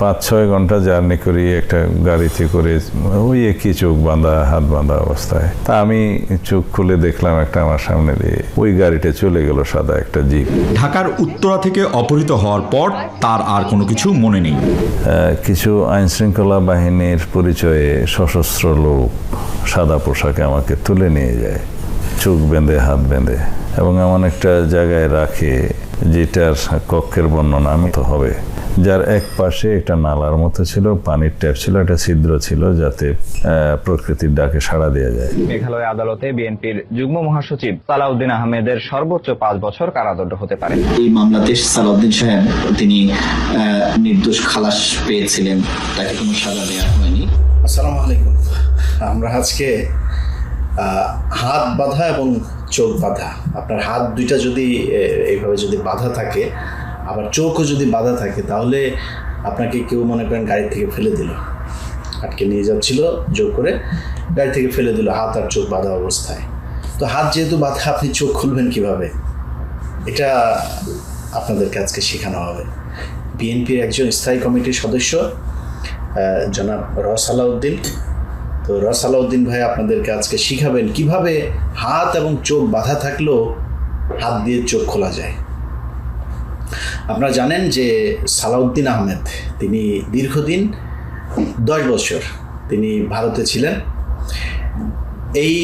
পাঁচ ছয় ঘণ্টা জার্নি করি একটা গাড়িতে করে ওই একই চোখ বাঁধা হাত বাঁধা অবস্থায়। তা আমি চোখ খুলে দেখলাম একটা আমার সামনে দিয়ে ওই গাড়িটা চলে গেল সাদা একটা জিপ। ঢাকার উত্তরা থেকে অপহৃত হওয়ার পর তার আর কোনো কিছু মনে নেই। কিছু আইন শৃঙ্খলা বাহিনীর পরিচয়ে সশস্ত্র লোক সাদা পোশাকে আমাকে তুলে নিয়ে যায় চোখ বেঁধে হাত বেঁধে এবং এমন একটা জায়গায় রাখে যেটার কক্ষের বর্ণনা আমি তো হবে। যার এক পাশে একটা নালার মতো ছিল পানির ট্যাপ ছিল একটা ছিদ্র ছিল যাতে আহ, প্রকৃতির ডাকে সাড়া দেওয়া যায়। মেঘালয় আদালতে বিএনপির যুগ্ম মহাসচিব সালাউদ্দিন আহমেদের সর্বোচ্চ পাঁচ বছর কারাদণ্ড হতে পারে। এই মামলাতে সালাউদ্দিন সাহেব তিনি আহ, নির্দোষ খালাস পেয়েছিলেন তাকে কোনো সাজা দেওয়া হয়নি। আসসালামু আলাইকুম। আমরা আজকে আহ, হাত বাঁধা এবং চোখ বাঁধা। আপনার হাত দুইটা যদি এইভাবে যদি বাঁধা থাকে, আবার চোখও যদি বাঁধা থাকে, তাহলে আপনাকে কেউ মনে করেন গাড়ি থেকে ফেলে দিল। আটকে নিয়ে যাচ্ছিল, জোর করে গাড়ি থেকে ফেলে দিল হাত আর চোখ বাঁধা অবস্থায়। তো হাত যেহেতু বাঁধা, আপনি চোখ খুলবেন কীভাবে? এটা আপনাদের আজকে শেখানো হবে। বিএনপির একজন স্থায়ী কমিটির সদস্য জনাব রস আলাউদ্দিন তো রস আলাউদ্দিন ভাই আপনাদেরকে আজকে শিখাবেন কীভাবে হাত এবং চোখ বাঁধা থাকলেও হাত দিয়ে চোখ খোলা যায়। আপনারা জানেন যে সালাউদ্দিন আহমেদ, তিনি দীর্ঘদিন, দশ বছর তিনি ভারতে ছিলেন। এই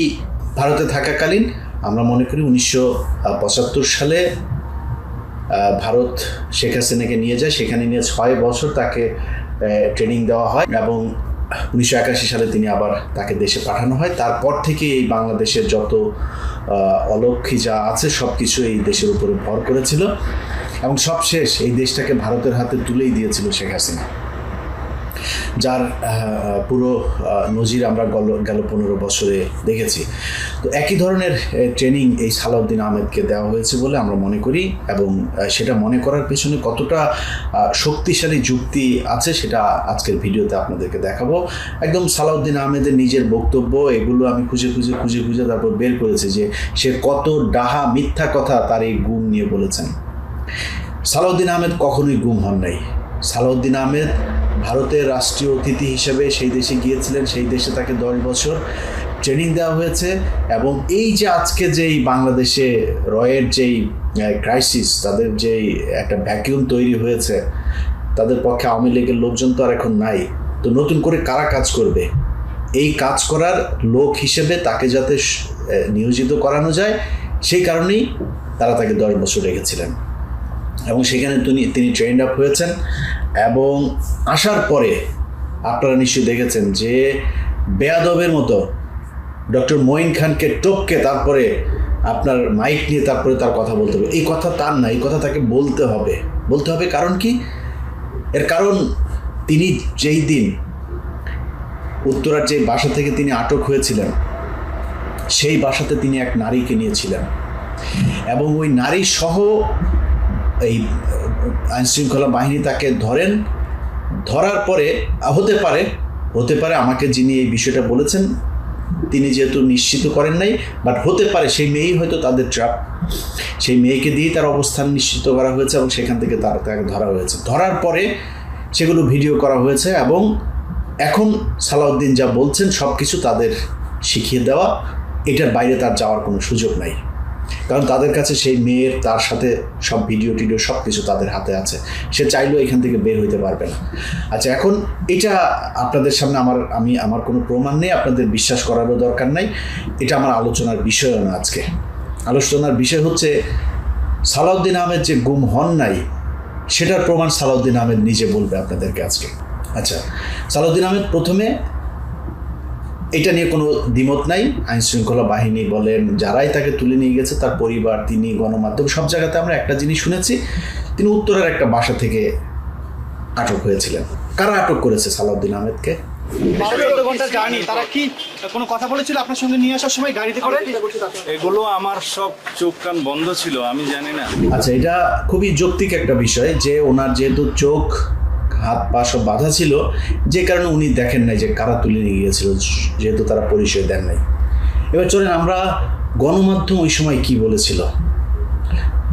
ভারতে থাকাকালীন আমরা মনে করি উনিশশো পঁচাত্তর সালে ভারত শেখ হাসিনাকে নিয়ে যায়। সেখানে নিয়ে ছয় বছর তাকে ট্রেনিং দেওয়া হয় এবং উনিশশো একাশি সালে তিনি আবার তাকে দেশে পাঠানো হয়। তারপর থেকে এই বাংলাদেশের যত অলক্ষী যা আছে সব কিছু এই দেশের উপরে ভর করেছিল। এবং সবশেষ এই দেশটাকে ভারতের হাতে তুলেই দিয়েছিল শেখ হাসিনা। যার পুরো নজির আমরা গেল গেল পনেরো বছরে দেখেছি। তো একই ধরনের ট্রেনিং এই সালাউদ্দিন আহমেদকে দেওয়া হয়েছে বলে আমরা মনে করি এবং সেটা মনে করার পেছনে কতটা শক্তিশালী যুক্তি আছে সেটা আজকের ভিডিওতে আপনাদেরকে দেখাবো। একদম সালাউদ্দিন আহমেদের নিজের বক্তব্য, এগুলো আমি খুঁজে খুঁজে খুঁজে খুঁজে তারপর বের করেছি যে সে কত ডাহা মিথ্যা কথা তার এই গুম নিয়ে বলেছেন। সালাউদ্দিন আহমেদ কখনোই গুম হন নাই। সালাউদ্দিন আহমেদ ভারতের রাষ্ট্রীয় অতিথি হিসেবে সেই দেশে গিয়েছিলেন, সেই দেশে তাকে দশ বছর ট্রেনিং দেওয়া হয়েছে এবং এই যে আজকে যেই বাংলাদেশে রয়ের যেই ক্রাইসিস তাদের যেই একটা ভ্যাকিউম তৈরি হয়েছে, তাদের পক্ষে আওয়ামী লীগের লোকজন তো আর এখন নাই। তো নতুন করে কারা কাজ করবে? এই কাজ করার লোক হিসেবে তাকে যাতে নিয়োজিত করানো যায়, সেই কারণেই তারা তাকে দশ বছর রেখেছিলেন। এবং সেখানে তিনি তিনি ট্রেন্ড আপ হয়েছেন। এবং আসার পরে আপনারা নিশ্চয়ই দেখেছেন যে বেয়াদবের মতো ডক্টর মঈন খানকে টপকে তারপরে আপনার মাইক নিয়ে তারপরে তার কথা বলতে হবে। এই কথা তার না, এই কথা তাকে বলতে হবে। বলতে হবে কারণ কি? এর কারণ তিনি যেই দিন উত্তরার যে বাসা থেকে তিনি আটক হয়েছিলেন, সেই বাসাতে তিনি এক নারীকে নিয়েছিলেন। এবং ওই নারী সহ এই আইন শৃঙ্খলা বাহিনী তাকে ধরেন, ধরার পরে, হতে পারে হতে পারে আমাকে যিনি এই বিষয়টা বলেছেন, তিনি যেহেতু নিশ্চিত করেন নাই বাট হতে পারে সেই মেয়েই হয়তো তাদের ট্রাপ সেই মেয়েকে দিয়েই তার অবস্থান নিশ্চিত করা হয়েছে এবং সেখান থেকে তার, তাকে ধরা হয়েছে। ধরার পরে সেগুলো ভিডিও করা হয়েছে এবং এখন সালাউদ্দিন যা বলছেন সব কিছু তাদের শিখিয়ে দেওয়া, এটার বাইরে তার যাওয়ার কোনো সুযোগ নাই। কারণ তাদের কাছে সেই মেয়ের, তার সাথে সব ভিডিও টিডিও সব কিছু তাদের হাতে আছে। সে চাইলেও এখান থেকে বের হইতে পারবে না। আচ্ছা এখন এটা আপনাদের সামনে আমার, আমি, আমার কোনো প্রমাণ নেই, আপনাদের বিশ্বাস করারও দরকার নাই। এটা আমার আলোচনার বিষয়ও না আজকে। আলোচনার বিষয় হচ্ছে, সালাউদ্দিন আহমেদ যে গুম হন নাই, সেটার প্রমাণ সালাউদ্দিন আহমেদ নিজে বলবে আপনাদেরকে আজকে। আচ্ছা সালাউদ্দিন আহমেদ প্রথমে এটা নিয়ে কোনো দ্বিমত নাই আইন শৃঙ্খলা বাহিনী বলেন যারাই তাকে তুলে নিয়ে গেছে তার পরিবার তিনি গণমাধ্যম সব জায়গাতে আমরা একটা জিনিস শুনেছি তিনি উত্তরের একটা বাসা থেকে আটক হয়েছিলেন। কারা আটক করেছে সালাউদ্দিন আহমেদকে? জার্নি তারা কি কোনো কথা বলেছিল আপনার সঙ্গে নিয়ে আসার সময় গাড়িতে করে? এগুলো আমার সব চোখ কান বন্ধ ছিল আমি জানি না। আচ্ছা এটা খুবই যৌক্তিক একটা বিষয় যে ওনার যেহেতু চোখ হাত পা সব বাধা ছিল। যে কারণে উনি দেখেন নাই যে কারা তুলে নিয়ে গিয়েছিল, যেহেতু তারা পরিচয় দেন নাই। এবার চলেন আমরা গণমাধ্যম ওই সময় কি বলেছিল?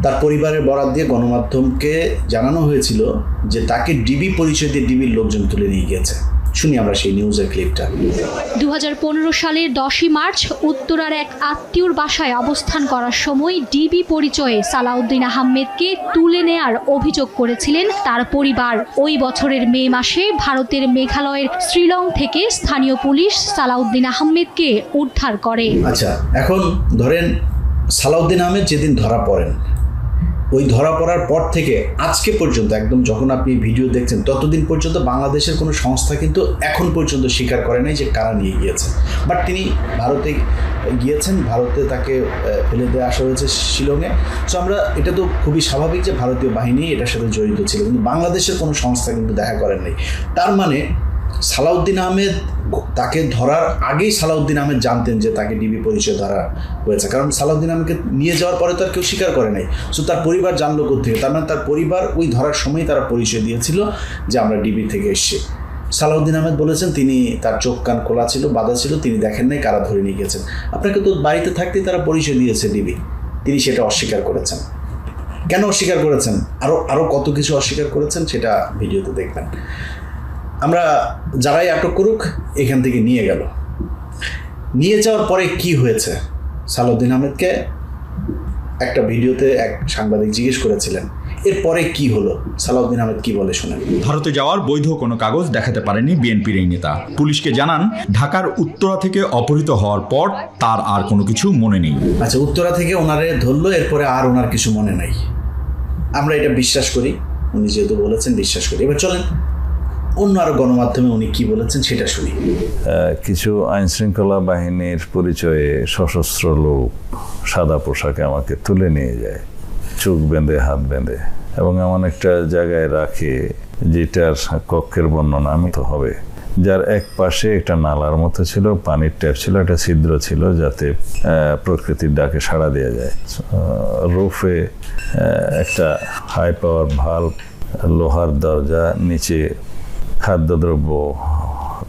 তার পরিবারের বরাত দিয়ে গণমাধ্যমকে জানানো হয়েছিল যে তাকে ডিবি পরিচয় দিয়ে ডিবির লোকজন তুলে নিয়ে গিয়েছে। শুনি আমরা সেই নিউজের ক্লিপটা দুহাজার পনেরো সালের দশই মার্চ উত্তরার এক আত্মীয়র বাসায় অবস্থান করার সময় ডিবি পরিচয়ে সালাউদ্দিন আহমেদকে তুলে নেয়ার অভিযোগ করেছিলেন তার পরিবার। ওই বছরের মে মাসে ভারতের মেঘালয়ের শ্রীলং থেকে স্থানীয় পুলিশ সালাউদ্দিন আহমেদকে উদ্ধার করে। আচ্ছা এখন ধরেন সালাউদ্দিন আহমেদ যেদিন ধরা পড়েন ওই ধরা পড়ার পর থেকে আজকে পর্যন্ত একদম যখন আপনি ভিডিও দেখছেন, ততদিন পর্যন্ত বাংলাদেশের কোনো সংস্থা কিন্তু এখন পর্যন্ত স্বীকার করে নাই যে কারা নিয়ে গিয়েছে। বাট তিনি ভারতে গিয়েছেন, ভারতে তাকে ফেলে দেওয়া আসা হয়েছে শিলংয়ে। সো আমরা, এটা তো খুবই স্বাভাবিক যে ভারতীয় বাহিনী এটার সাথে জড়িত ছিল, কিন্তু বাংলাদেশের কোনো সংস্থা কিন্তু দেখা করেন নাই। তার মানে সালাউদ্দিন আহমেদ তাকে ধরার আগেই সালাউদ্দিন আহমেদ জানতেন যে তাকে ডিবি পরিচয় ধরা হয়েছে। কারণ সালাউদ্দিন আহমেদকে নিয়ে যাওয়ার পরে তো আর কেউ স্বীকার করে নাই। সো তার পরিবার জানলো কোথেকে তার মানে তার পরিবার ওই ধরার সময় তারা পরিচয় দিয়েছিল যে আমরা ডিবি থেকে এসছি। সালাউদ্দিন আহমেদ বলেছেন, তিনি তার চোখ কান খোলা ছিল, বাধা ছিল, তিনি দেখেন নাই কারা ধরে নিয়ে গেছেন। আপনাকে তো বাড়িতে থাকতেই তারা পরিচয় দিয়েছে ডিবি। তিনি সেটা অস্বীকার করেছেন। কেন অস্বীকার করেছেন? আরও আরও কত কিছু অস্বীকার করেছেন, সেটা ভিডিওতে দেখবেন। আমরা যারাই আটক করুক এখান থেকে নিয়ে গেল। নিয়ে যাওয়ার পরে কি হয়েছে? সালাউদ্দিন আহমেদকে একটা ভিডিওতে এক সাংবাদিক জিজ্ঞেস করেছিলেন এরপরে কি হলো? সালাউদ্দিন আহমেদ কি বলে শোনেন? ভারতে যাওয়ার বৈধ কোনো কাগজ দেখাতে পারেনি বিএনপির এই নেতা। পুলিশকে জানান ঢাকার উত্তরা থেকে অপহৃত হওয়ার পর তার আর কোনো কিছু মনে নেই। আচ্ছা উত্তরা থেকে ওনারে ধরলো এরপরে আর ওনার কিছু মনে নাই। আমরা এটা বিশ্বাস করি উনি যেহেতু বলেছেন বিশ্বাস করি। এবার চলেন অন্য আরও গণমাধ্যমে উনি কি বলেছেন সেটা শুনি। কিছু আইন শৃঙ্খলা বাহিনীর পরিচয়ে সশস্ত্র লোক সাদা পোশাকে আমাকে তুলে নিয়ে যায়, চোখ বেঁধে, হাত বেঁধে, এবং এমন একটা জায়গায় রাখে যেটার কক্ষের বর্ণনা আমি তো হবে, যার এক পাশে একটা নালার মতো ছিল, পানির ট্যাপ ছিল, একটা ছিদ্র ছিল, যাতে প্রকৃতির ডাকে সাড়া দেওয়া যায়। রুফে একটা হাই পাওয়ার ভাল্ব লোহার দরজা, নিচে খাদ্যদ্রব্য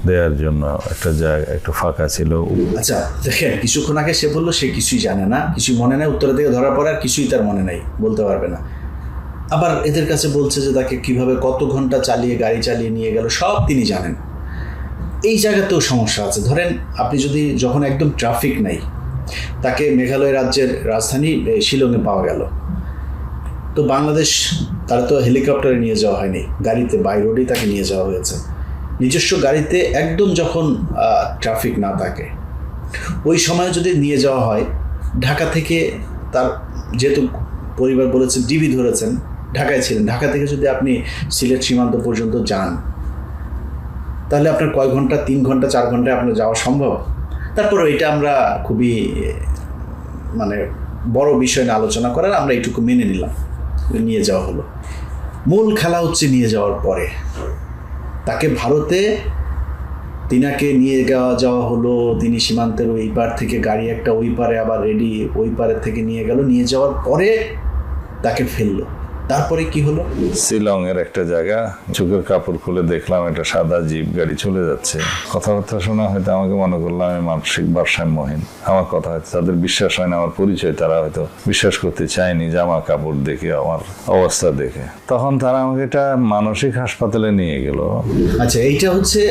দেওয়ার জন্য একটা জায়গা, একটু ফাঁকা ছিল। আচ্ছা দেখেন, কিছুক্ষণ আগে সে বলল, সে কিছুই জানে না। কিছু মনে নাই উত্তর থেকে ধরার পরে আর কিছুই তার মনে নাই, বলতে পারবে না। আবার এদের কাছে বলছে যে তাকে কীভাবে কত ঘণ্টা চালিয়ে, গাড়ি চালিয়ে নিয়ে গেল, সব তিনি জানেন। এই জায়গাতেও সমস্যা আছে। ধরেন, আপনি যদি যখন একদম ট্রাফিক নাই, তাকে মেঘালয় রাজ্যের রাজধানী শিলংয়ে পাওয়া গেল। তো বাংলাদেশ, তার তো হেলিকপ্টারে নিয়ে যাওয়া হয়নি। গাড়িতে বাই রোডেই তাকে নিয়ে যাওয়া হয়েছে। নিজস্ব গাড়িতে একদম যখন ট্রাফিক না থাকে, ওই সময় যদি নিয়ে যাওয়া হয়, ঢাকা থেকে তার যেহেতু পরিবার বলেছে ডিবি ধরেছেন, ঢাকায় ছিলেন। ঢাকা থেকে যদি আপনি সিলেট সীমান্ত পর্যন্ত যান, তাহলে আপনার কয় ঘণ্টা, তিন ঘণ্টা, চার ঘন্টায় আপনার যাওয়া সম্ভব। তারপর এটা আমরা খুবই মানে বড় বিষয় নিয়ে আলোচনা করার আমরা এইটুকু মেনে নিলাম। নিয়ে যাওয়া হলো। মূল খেলা হচ্ছে নিয়ে যাওয়ার পরে। তাকে ভারতে তিনাকে নিয়ে যাওয়া যাওয়া হলো। তিনি সীমান্তের ওই পার থেকে গাড়ি একটা ওই পারে আবার রেডি ওই পারে থেকে নিয়ে গেল। নিয়ে যাওয়ার পরে তাকে ফেলল। তারপরে কি হলো? শিলং এর একটা জায়গা চোখের কাপড় খুলে দেখলাম একটা সাদা জিপ গাড়ি চলে যাচ্ছে। কথাবার্তা শোনা হয়তো আমাকে মনে করলাম আমি মানসিক ভারসাম্যহীন। আমার কথা হয়তো তাদের বিশ্বাস হয় না আমার পরিচয় তারা হয়তো বিশ্বাস করতে চায়নি জামা কাপড় দেখে আমার অবস্থা দেখে। তখন তারা আমাকে এটা মানসিক হাসপাতালে নিয়ে গেল। আচ্ছা এইটা হচ্ছে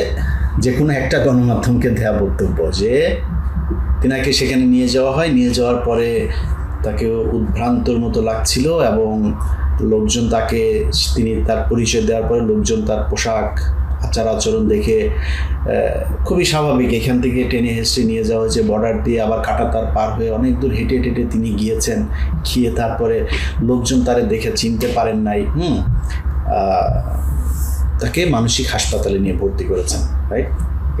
যে কোনো একটা গণমাধ্যমকে দেওয়া বক্তব্য যে তিনাকে সেখানে নিয়ে যাওয়া হয়। নিয়ে যাওয়ার পরে তাকে উদ্ভ্রান্তর মতো লাগছিল এবং লোকজন তাকে, তিনি তার পরিচয় দেওয়ার পরে লোকজন তার পোশাক, আচার আচরণ দেখে খুবই স্বাভাবিক। এখান থেকে টেনে হেসে নিয়ে যাওয়া হয়েছে বর্ডার দিয়ে, আবার কাটা তার পার হয়ে অনেক দূর হেঁটে হেঁটে তিনি গিয়েছেন। গিয়ে তারপরে লোকজন তারে দেখে চিনতে পারেন নাই, হুম তাকে মানসিক হাসপাতালে নিয়ে ভর্তি করেছেন রাইট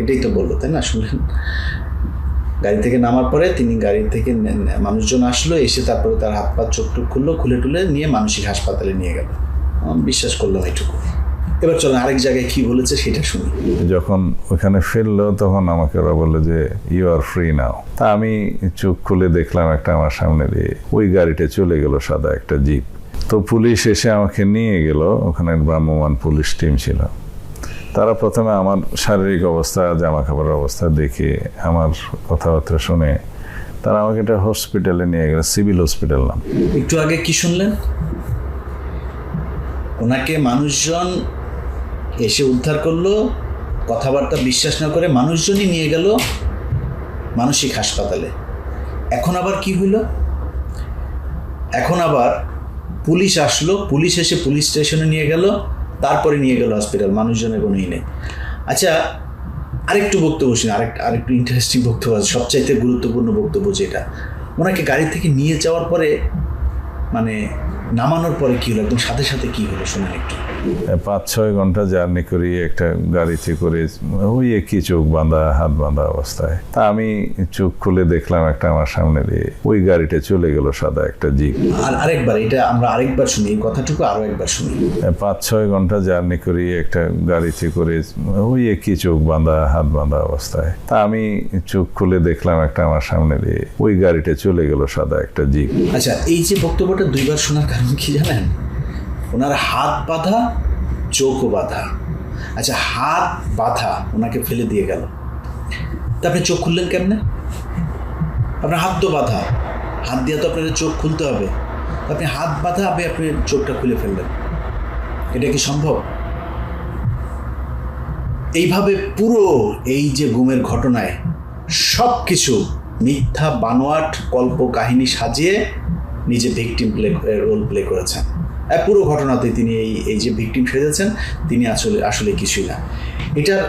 এটাই তো বলল, তাই না? শুনলেন? গাড়ি থেকে নামার পরে তিনি গাড়ি থেকে মানুষজন আসলো, এসে তারপরে তার হাত পা চোখ টুক খুললো, খুলে টুলে নিয়ে মানসিক হাসপাতালে নিয়ে গেল। বিশ্বাস করলাম এইটুকু এবার চলো আরেক জায়গায় কি বলেছে সেটা শুনি। যখন ওখানে ফেলল তখন আমাকে ওরা বলল যে ইউ আর ফ্রি নাও তা আমি চোখ খুলে দেখলাম একটা আমার সামনে দিয়ে। ওই গাড়িটা চলে গেল সাদা একটা জিপ। তো পুলিশ এসে আমাকে নিয়ে গেল। ওখানে ভ্রাম্যমান পুলিশ টিম ছিল। তারা প্রথমে আমার শারীরিক অবস্থা জামা কাপড়ের অবস্থা দেখে, আমার কথাবার্তা শুনে তারা আমাকে একটা হসপিটালে নিয়ে গেল সিভিল হসপিটাল নাম। একটু আগে কি শুনলেন? ওনাকে মানুষজন এসে উদ্ধার করল, কথাবার্তা বিশ্বাস না করে মানুষজনই নিয়ে গেল মানসিক হাসপাতালে। এখন আবার কি হইল? এখন আবার পুলিশ আসলো, পুলিশ এসে পুলিশ স্টেশনে নিয়ে গেল তারপরে নিয়ে গেল হসপিটাল মানুষজনের কোনো ই নেই। আচ্ছা আরেকটু বক্তব্য শুনি, আরেক আরেকটু ইন্টারেস্টিং বক্তব্য আছে, সবচাইতে গুরুত্বপূর্ণ বক্তব্য যেটা। ওনাকে গাড়ি থেকে নিয়ে যাওয়ার পরে মানে নামানোর পরে কী হলো, একদম সাথে সাথে কী হলো, শোনেন একটু। পাঁচ ছয় ঘণ্টা জার্নি করি একটা গাড়িতে করে ওই একই চোখ বাঁধা হাত বাঁধা অবস্থায়। তা আমি চোখ খুলে দেখলাম একটা আমার সামনে দিয়ে ওই গাড়িটা চলে গেল সাদা একটা জিপ। আর আরেকবার এটা আমরা আরেকবার শুনি এই কথাটুকু আরও একবার শুনি। পাঁচ ছয় ঘণ্টা জার্নি করি একটা গাড়িতে করে ওই একই চোখ বাঁধা হাত বাঁধা অবস্থায়। তা আমি চোখ খুলে দেখলাম একটা আমার সামনে দিয়ে ওই গাড়িটা চলে গেল সাদা একটা জিপ। আচ্ছা এই যে বক্তব্যটা দুইবার শোনার কারণ কি জানেন? ওনার হাত বাঁধা, চোখও বাঁধা। আচ্ছা হাত বাঁধা ওনাকে ফেলে দিয়ে গেল। তা আপনি চোখ খুললেন কেমনে? আপনার হাত তো বাঁধা। হাত দিয়ে তো আপনার চোখ খুলতে হবে। আপনি হাত বাঁধা, আপনি আপনি চোখটা খুলে ফেললেন। এটা কি সম্ভব? এইভাবে পুরো এই যে গুমের ঘটনায় সব কিছু মিথ্যা, বানোয়াট কল্প কাহিনী সাজিয়ে নিজে ভিকটিম প্লে রোল প্লে করেছেন। পুরো ঘটনাতে তিনি এই এই যে ভিকটিম সেজেছেন, তিনি আসলে আসলে কিছুই না। এটার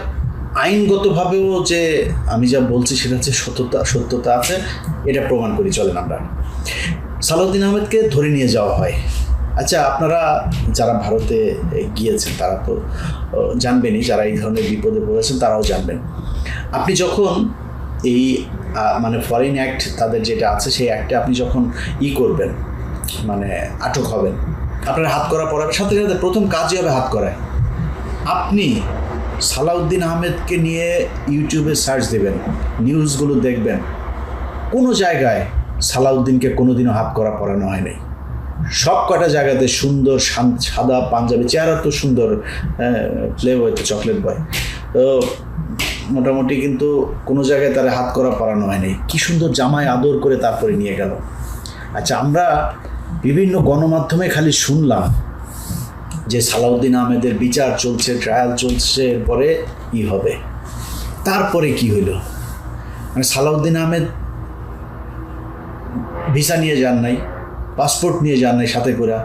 আইনগতভাবেও যে আমি যা বলছি সেটা হচ্ছে সত্যতা সত্যতা আছে, এটা প্রমাণ করি, চলেন আমরা। সালাউদ্দিন আহমেদকে ধরে নিয়ে যাওয়া হয়। আচ্ছা আপনারা যারা ভারতে গিয়েছেন, তারা তো জানবেনই, যারা এই ধরনের বিপদে পড়েছেন, তারাও জানবেন। আপনি যখন এই মানে ফরেন অ্যাক্ট তাদের যেটা আছে, সেই অ্যাক্টে আপনি যখন ই করবেন মানে আটক হবেন আপনার হাত করা পড়াবে সাথে সাথে প্রথম কাজই হবে হাত করায় আপনি সালাউদ্দিন আহমেদকে নিয়ে ইউটিউবে সার্চ দেবেন নিউজগুলো দেখবেন। কোনো জায়গায় সালাউদ্দিনকে কোনোদিনও হাত করা পড়ানো হয় নাই সব কটা জায়গাতে সুন্দর সাদা পাঞ্জাবি, চেহারা তো সুন্দর তো চকলেট বয় তো মোটামুটি কিন্তু কোনো জায়গায় তারা হাত করা পরানো হয়নি। কি সুন্দর জামায় আদর করে তারপরে নিয়ে গেল। আচ্ছা আমরা বিভিন্ন গণমাধ্যমে খালি শুনলাম যে সালাউদ্দিন আহমেদের বিচার চলছে ট্রায়াল চলছে, এরপরে কি হবে। তারপরে কি হইল? মানে সালাউদ্দিন আহমেদ ভিসা নিয়ে যান নাই, পাসপোর্ট নিয়ে যান নাই সাথে করে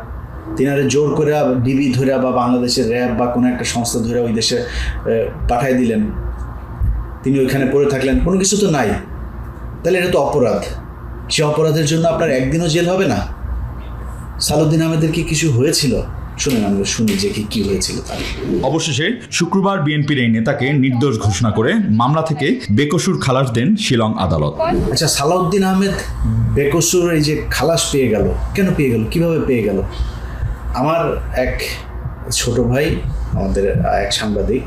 তিনারে জোর করে ডিবি ধরে বা বাংলাদেশের র্যাব বা কোনো একটা সংস্থা ধরে ওই দেশে পাঠাই দিলেন। তিনি ওইখানে পড়ে থাকলেন। কোনো কিছু তো নাই। তাহলে এটা তো অপরাধ। সে অপরাধের জন্য আপনার একদিনও জেল হবে না? সালুদ্দিন আহমেদের কি কিছু হয়েছিল? শুনেন আমরা শুনি যে কি কি হয়েছিল তার। অবশেষে শুক্রবার বিএনপির এই নেতাকে নির্দোষ ঘোষণা করে মামলা থেকে বেকসুর খালাস দেন শিলং আদালত। আচ্ছা সালাউদ্দিন আহমেদ বেকসুর এই যে খালাস পেয়ে গেল কেন পেয়ে গেল? কীভাবে পেয়ে গেল? আমার এক ছোট ভাই আমাদের এক সাংবাদিক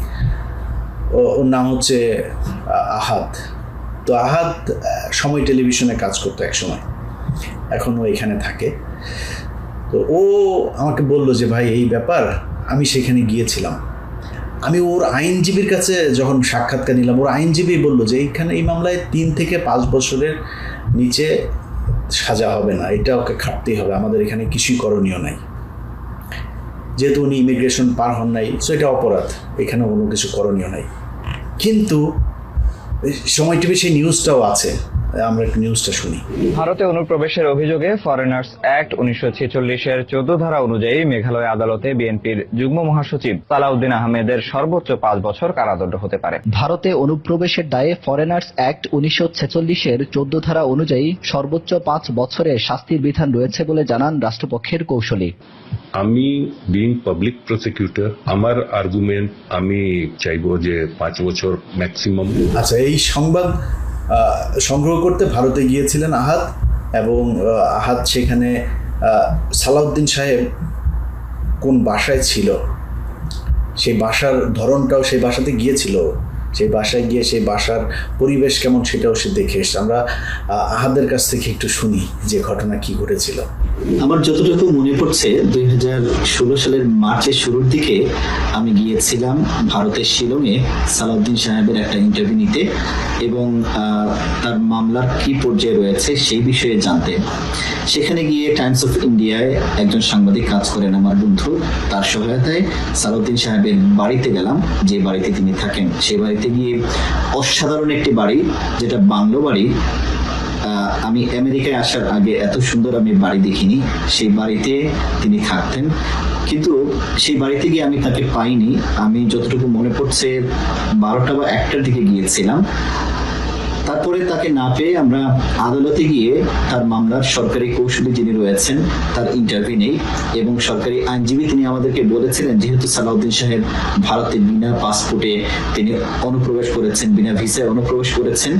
ও- ওর নাম হচ্ছে আ- আহাদ। তো আহাদ আহ, সময় টেলিভিশনে কাজ করতো এক সময়। এখনও এখানে থাকে। তো ও আমাকে বলল যে, ভাই, এই ব্যাপার, আমি সেখানে গিয়েছিলাম। আমি ওর আইনজীবীর কাছে যখন সাক্ষাৎকার নিলাম, ওর আইনজীবী বলল যে, এইখানে এই মামলায় তিন থেকে পাঁচ বছরের নিচে সাজা হবে না, এটা ওকে খাটতেই হবে, আমাদের এখানে কিছুই করণীয় নাই। যেহেতু উনি ইমিগ্রেশন পার হন নাই, সো এটা অপরাধ এখানে কোনো কিছু করণীয় নাই। কিন্তু সময় টিভি সেই নিউজটাও আছে। আমরা একটু নিউজটা শুনি। ভারতে অনুপ্রবেশের অভিযোগে ফরেনার্স অ্যাক্ট উনিশশো ছেচল্লিশের চোদ্দ ধারা অনুযায়ী মেঘালয় আদালতে বিএনপির যুগ্ম মহাসচিব সালাউদ্দিন আহমেদের সর্বোচ্চ পাঁচ বছর কারাদণ্ড হতে পারে। ভারতে অনুপ্রবেশের দায়ে ফরেনার্স অ্যাক্ট উনিশশো ছেচল্লিশের চোদ্দ ধারা অনুযায়ী সর্বোচ্চ পাঁচ বছরের শাস্তির বিধান রয়েছে বলে জানান রাষ্ট্রপক্ষের কৌশলী। আমি বিং পাবলিক প্রসিকিউটর আমার আর্গুমেন্ট আমি চাইব যে পাঁচ বছর ম্যাক্সিমাম আচ্ছা এই সংবাদ সংগ্রহ করতে ভারতে গিয়েছিলেন আহাত এবং আহাত সেখানে সালাউদ্দিন সাহেব কোন বাসায় ছিল? সেই বাসার ধরনটাও সেই বাসাতে গিয়েছিল। সেই বাসায় গিয়ে সেই বাসার পরিবেশ কেমন সেটাও সে দেখে এসছে। আমরা আহাদের কাছ থেকে একটু শুনি যে ঘটনা কি ঘটেছিল। আমার যতটুকু মনে পড়ছে, দুই হাজার ষোলো সালের মার্চের শুরুর দিকে আমি গিয়েছিলাম ভারতের শিলংয়ে সালাউদ্দিন সাহেবের একটা ইন্টারভিউ নিতে এবং তার মামলার কি পর্যায়ে রয়েছে সেই বিষয়ে জানতে। সেখানে গিয়ে টাইমস অফ ইন্ডিয়ায় একজন সাংবাদিক কাজ করেন আমার বন্ধু, তার সহায়তায় সালাউদ্দিন সাহেবের বাড়িতে গেলাম, যে বাড়িতে তিনি থাকেন। সেই বাড়িতে গিয়ে অসাধারণ একটি বাড়ি, যেটা বাংলো বাড়ি আমি আমেরিকায় আসার আগে এত সুন্দর আমি বাড়ি দেখিনি। সেই বাড়িতে তিনি থাকতেন। কিন্তু সেই বাড়িতে গিয়ে আমি তাকে পাইনি। আমি যতটুকু মনে পড়ছে, বারোটা বা একটার দিকে গিয়েছিলাম। তারপরে তাকে না পেয়ে আমরা আদালতে গিয়ে তার মামলার সরকারি কৌশলী যিনি রয়েছেন, তার ইন্টারভিউ নেই এবং সরকারি আইনজীবী তিনি আমাদেরকে বলেছিলেন, যেহেতু সালাউদ্দিন সাহেব ভারতে বিনা পাসপোর্টে তিনি অনুপ্রবেশ করেছেন, বিনা ভিসায় অনুপ্রবেশ করেছেন,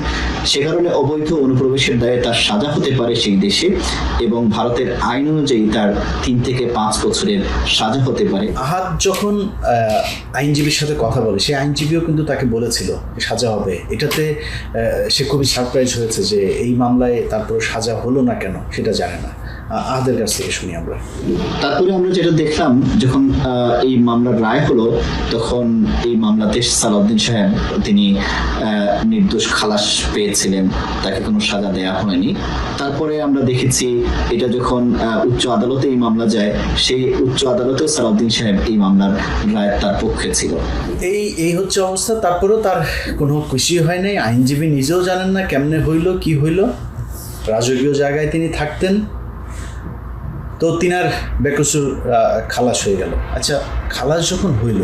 সে কারণে অবৈধ অনুপ্রবেশের দায়ে তার সাজা হতে পারে সেই দেশে এবং ভারতের আইন অনুযায়ী তার তিন থেকে পাঁচ বছরের সাজা হতে পারে। আহাদ যখন আইনজীবীর সাথে কথা বলে সেই আইনজীবীও কিন্তু তাকে বলেছিল সাজা হবে। এটাতে সে খুবই সারপ্রাইজ হয়েছে যে এই মামলায় তারপর সাজা হলো না কেন, সেটা জানে না। আহাদের কাছ থেকে শুনি আমরা। তারপরে আমরা যেটা দেখলাম যখন এই মামলার রায় হলো তখন এই মামলাতে সালাউদ্দিন সাহেব তিনি নির্দোষ খালাস পেয়েছিলেন তাকে কোনো সাজা দেয়া হয়নি। তারপরে আমরা দেখেছি এটা যখন উচ্চ আদালতে এই মামলা যায় সেই উচ্চ আদালতেও সালাউদ্দিন সাহেব এই মামলার রায় তার পক্ষে ছিল। এই এই হচ্ছে অবস্থা। তারপরেও তার কোনো খুশি হয় নাই। আইনজীবী নিজেও জানেন না কেমনে হইল কি হইল। রাজকীয় জায়গায় তিনি থাকতেন। তো তিনার বেকসুর খালাস হয়ে গেল। আচ্ছা খালাস যখন হইল